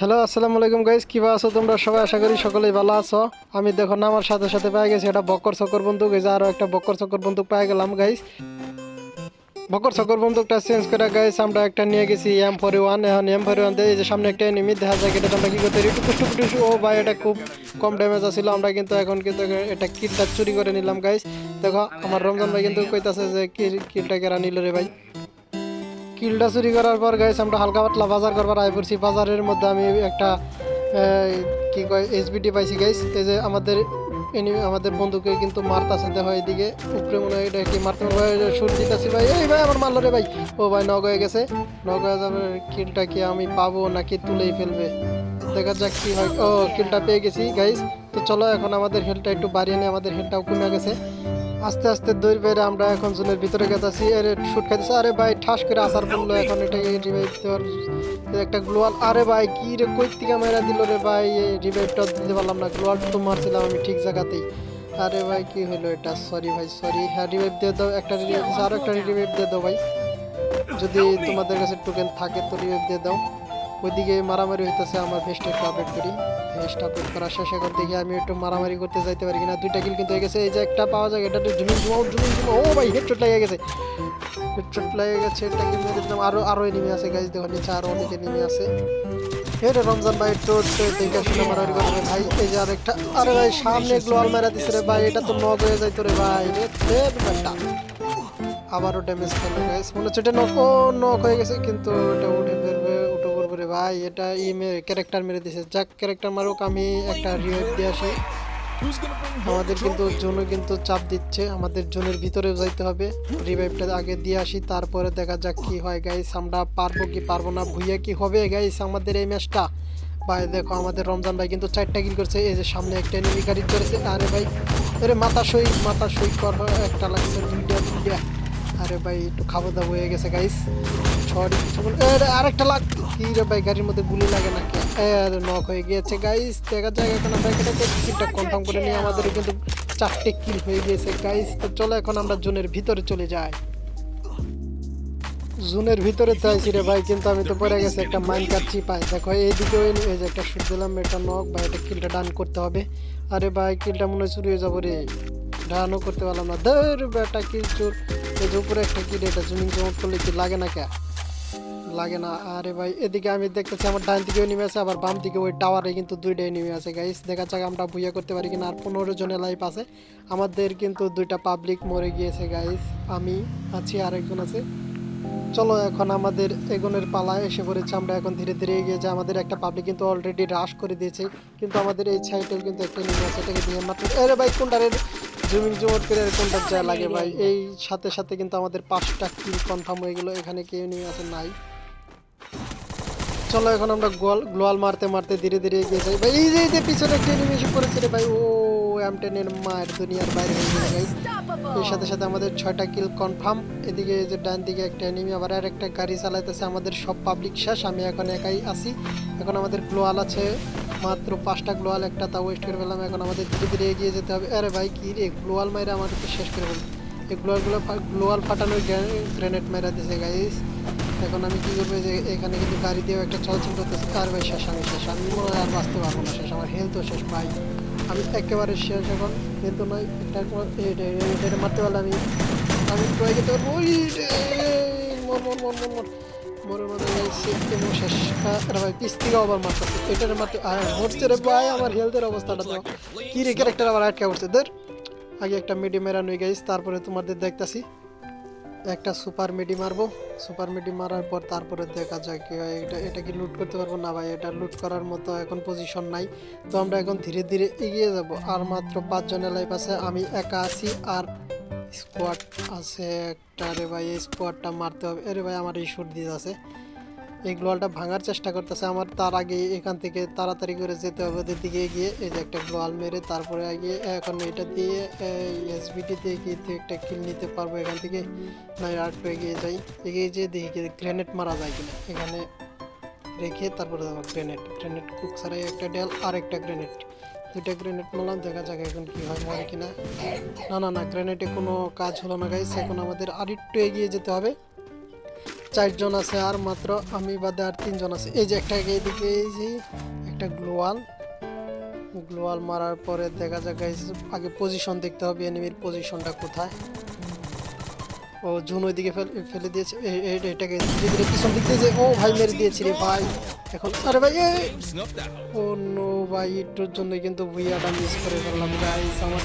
Hello, আসসালামু আলাইকুম guys কিবা আছো তোমরা? সবাই আশা করি সকলেই ভালো আছো। আমি দেখো না আমার সাথে সাথে পেয়ে গেছি এটা বক্কর চক্কর বন্দুক, এই যে আরও একটা বক্কর চক্কর বন্দুক পেয়ে গেলাম গাইস বকর চক্কর বন্দুকটা চেঞ্জ করে গাইস আমরা একটা নিয়ে গেছি এম ফোর ওয়ান এখন এম ফোর ওয়ান এই যে সামনে একটা এনিমি দেখা যায় এটা আমরা কি করতে টুকুস ও ভাই, এটা খুব কম ড্যামেজ আছিল, আমরা কিন্তু এখন কিন্তু এটা কিলটা চুরি করে নিলাম গাইস দেখো, আমার রমজান ভাই কিন্তু কইতাছে যে কিলটা কেরা নিল রে ভাই। কিলটা চুরি করার পর গাইস আমরা হালকা পাতলা বাজার করবার আয় পড়ছি বাজারের মধ্যে আমি একটা কি কয় এসবিটি পাইছি গাইস এই যে আমাদের enemy- আমাদের বন্ধুকে কিন্তু মারতাছে, দেখো এইদিকে। উপরে মনে হয় এটা কি মারতে ভাই সুর দিতেছি ভাই। এই ভাই, আমার মারলো রে ভাই। ও ভাই নগ হয়ে গেছে। নগ হয়ে যাবে কিলটা কি আমি পাবো নাকি তুলেই ফেলবে? দেখা যাক কি হয়। ও, কিলটা পেয়ে গেছি গাইস তো চলো এখন আমাদের হেলটা একটু বাড়িয়ে নিয়ে আমাদের হেলটাও কমে গেছে। আস্তে আস্তে দৌড় বেড়ে আমরা এখন জোনের ভিতরে গেছি আরে শুট খাইতেছি। আরে ভাই, ঠাস করে আসার পড়ল এখন এটা রিভাইভ দেওয়ার একটা গ্লোয়াল আরে ভাই, কি রে, কই থেকে মেরা দিল রে ভাই? রিভাইভটা দিতে পারলাম না গ্লোয়াল তো মারছিলাম আমি ঠিক জায়গাতেই। আরে ভাই, কি হলো এটা? সরি ভাই সরি হ্যাঁ রিভাইভ দিয়ে দাও, একটা রিভাইভ আরও একটা রিভাইভ দিয়ে দাও ভাই। যদি তোমাদের কাছে টোকেন থাকে তো রিভাইভ দিয়ে দাও। ওইদিকে মারামারি হইতেছে, আমার ভেস্টটা একটু আপডেট করি। ভেস্ট আপডেট করার শেষে করে দেখি আমি একটু মারামারি করতে যাইতে পারি কিনা। দুইটা কিল কিন্তু হয়ে গেছে। এই যে একটা পাওয়া যায়, এটা জুমিন জুমাও জুমিন জুমাও ও ভাই হেডশট লেগে গেছে। হেডশট লেগে গেছে, এটা কিন্তু মেরে দিলাম? আরও আরও এনিমি আছে গাইজ দেখো, নিচে আরও অনেক এনিমি আছে। এটা রমজান ভাই, একটু দেখে শুনে মারামারি করবে ভাই। এই যে আরেকটা, আরে ভাই, সামনে গ্লোয়াল মারা দিছে রে ভাই, এটা তো নক হয়ে যাইতো রে ভাই। রে আবারও ড্যামেজ খেলো গাইস মনে হচ্ছে এটা নক নক হয়ে গেছে, কিন্তু এটা উঠে রে ভাই, এটা ই মেরে ক্যারেক্টার মেরে দিছে। যাক ক্যারেক্টার মারুক, আমি একটা রিভাইভ দিয়ে আসি। আমাদের কিন্তু জোনও কিন্তু চাপ দিচ্ছে। আমাদের জোনের ভিতরেও যাইতে হবে। রিভাইভটা আগে দিয়ে আসি, তারপরে দেখা যাক কি হয়। গাইস আমরা পারব কি পারব না, ভুইয়া কি হবে? গাইস আমাদের এই ম্যাচটা ভাই, দেখো, আমাদের রমজান ভাই কিন্তু চারটা কিল করছে। এই যে সামনে একটা এনিমি গাড়ি চলেছে আরে ভাই, আরে মাথা সই মাথা সই কর, একটা লাগছে, দুইটা দুইটা আরে ভাই, একটু খাব দাবো হয়ে গেছে গাইস ছড়ি কিছু বল- আরেকটা লাগ কি রে ভাই, গাড়ির মধ্যে গুলি লাগে নাকি? আরে নক হয়ে গিয়েছে গাইস দেখা যাক এখন আমরা এখানে কিলটা কনফার্ম করে নিয়ে আমাদের কিন্তু চারটে কিল হয়ে গিয়েছে গাইস তো চলো এখন আমরা জোনের ভিতরে চলে যাই। জোনের ভিতরে তো রে ভাই, কিন্তু আমি তো পড়ে গেছে একটা মাইন কাচ্ছি পাই দেখো, এইদিকে ওই এই যে একটা শুট দিলাম, এটা নক বা এটা কিলটা ডান করতে হবে। আরে ভাই কিলটা মনে হয় চুরি হয়ে যাব রে। ডানও করতে পারলাম না। ধর বেটা কিল চোর। এই যে উপরে একটা কিল এটা জমিন জমট করলে কি লাগে না কে? লাগে না। আরে ভাই, এদিকে আমি দেখতেছি আমার ডান দিকেও নেমে আছে, আবার বাম দিকে ওই টাওয়ারে কিন্তু দুইটাই নেমে আছে গাইস দেখা যাক আমরা ভুইয়া করতে পারি কিনা, আর পনেরো জনের লাইফ আছে। আমাদের কিন্তু দুইটা পাবলিক মরে গিয়েছে গাইস আমি আছি, আরেকজন আছে। চলো এখন আমাদের এগোনের পালা এসে পড়েছে, আমরা এখন ধীরে ধীরে এগিয়ে যাই। আমাদের একটা পাবলিক কিন্তু অলরেডি রাশ করে দিয়েছে, কিন্তু আমাদের এই সাইডেও কিন্তু একটা নেমে আছে, এটাকে দিয়ে মাত্র আরে ভাই, কোনটারে? জুমিং জুমট করে কোনটা যা লাগে ভাই। এই সাথে সাথে কিন্তু আমাদের পাঁচটা কিল কনফার্ম হয়ে গেল। এখানে কেউ নেমে আছে নাই। চলো এখন আমরা গোয়াল গ্লোয়াল মারতে মারতে ধীরে ধীরে এগিয়ে যাই। ভাই এই যে এই যে পিছনে একটা এনিমি এসে পড়েছে রে ভাই। ও এম টেনের মায়ের দুনিয়ার বাইরে হয়ে গেল গাইস এর সাথে সাথে আমাদের ছয়টা কিল কনফার্ম এদিকে এই যে ডান দিকে একটা এনিমি আবার আর একটা গাড়ি চালাইতেছে আমাদের সব পাবলিক শেষ। আমি এখন একাই আছি। এখন আমাদের গ্লোয়াল আছে। মাত্র পাঁচটা গ্লোয়াল একটা তা ওয়েস্ট করে ফেলাম এখন আমাদের ধীরে ধীরে এগিয়ে যেতে হবে আরে ভাই কী রে গ্লোয়াল মাইরে আমাদের শেষ করে ফেলবে এই গ্লোয়ালগুলো গ্লোয়াল ফাটানোর গ্রেনেড মেরা দিছে গাইস এখন আমি কী করব যে এখানে কিন্তু গাড়ি দিয়েও একটা চলাচল করতেছে আর ভাই শেষ আমি শেষ আমি মনে হয় আর বাঁচতে পারব না শেষ আমার হেলথও শেষ ভাই আমি একেবারে শেষ এখন কিন্তু নয় এটা মারতে পারলে আমি আমি ট্রাই করতে পারব ওই রে, মর মর মর হেলথের অবস্থাটা আবার আগে একটা তারপরে তোমাদের দেখতাছি। একটা সুপার মেডি মারবো। সুপার মেডি মারার পর তারপরে দেখা যায় কি হয়। এটা এটা কি লুট করতে পারব? না ভাই, এটা লুট করার মতো এখন পজিশন নাই। তো আমরা এখন ধীরে ধীরে এগিয়ে যাব। আর মাত্র পাঁচজনের লাইফ আছে, আমি একা আছি, আর স্কোয়াড আছে একটা রে ভাই, এই স্কোয়াডটা মারতে হবে। আরে ভাই, আমার এই শুট দিয়ে আছে এই গ্লোয়ালটা ভাঙার চেষ্টা করতেছে আমার, তার আগে এখান থেকে তাড়াতাড়ি করে যেতে হবে, ওদের দিকে গিয়ে এই যে একটা গ্লোয়াল মেরে তারপরে আগে এখন এটা দিয়ে এসবিটি দিয়ে গিয়ে একটা কিল নিতে পারব এখান থেকে নয় আর একটু এগিয়ে যাই। এগিয়ে যেয়ে দেখি গ্রেনেড মারা যায় কিনা। এখানে রেখে তারপরে যাব গ্রেনেড গ্রেনেড কুক ছাড়াই একটা ডেল আর একটা গ্রেনেড দুইটা গ্রেনেড মারলাম, দেখা যাক এখন কি হয়, মরে কিনা। না না না গ্রেনেডে কোনো কাজ হলো না গাইস এখন আমাদের আর একটু এগিয়ে যেতে হবে। চারজন আছে আর মাত্র আমি বাদে আর তিনজন আছে। এই যে একটা এদিকে, এই যে একটা গ্লোয়াল গ্লোয়াল মারার পরে দেখা যাক গাইছে আগে পজিশন দেখতে হবে এনিমির পজিশনটা কোথায়। ও জুন ওইদিকে ফেল- দিয়েছে এটাকে ধীরে ধীরে পিছন দিক দিয়ে যে, ও ভাই মেরে দিয়েছি রে ভাই। এখন, আরে ভাই ও নো ভাই একটুর জন্য কিন্তু ভুইয়াটা মিস করে ফেললাম গাইস আমার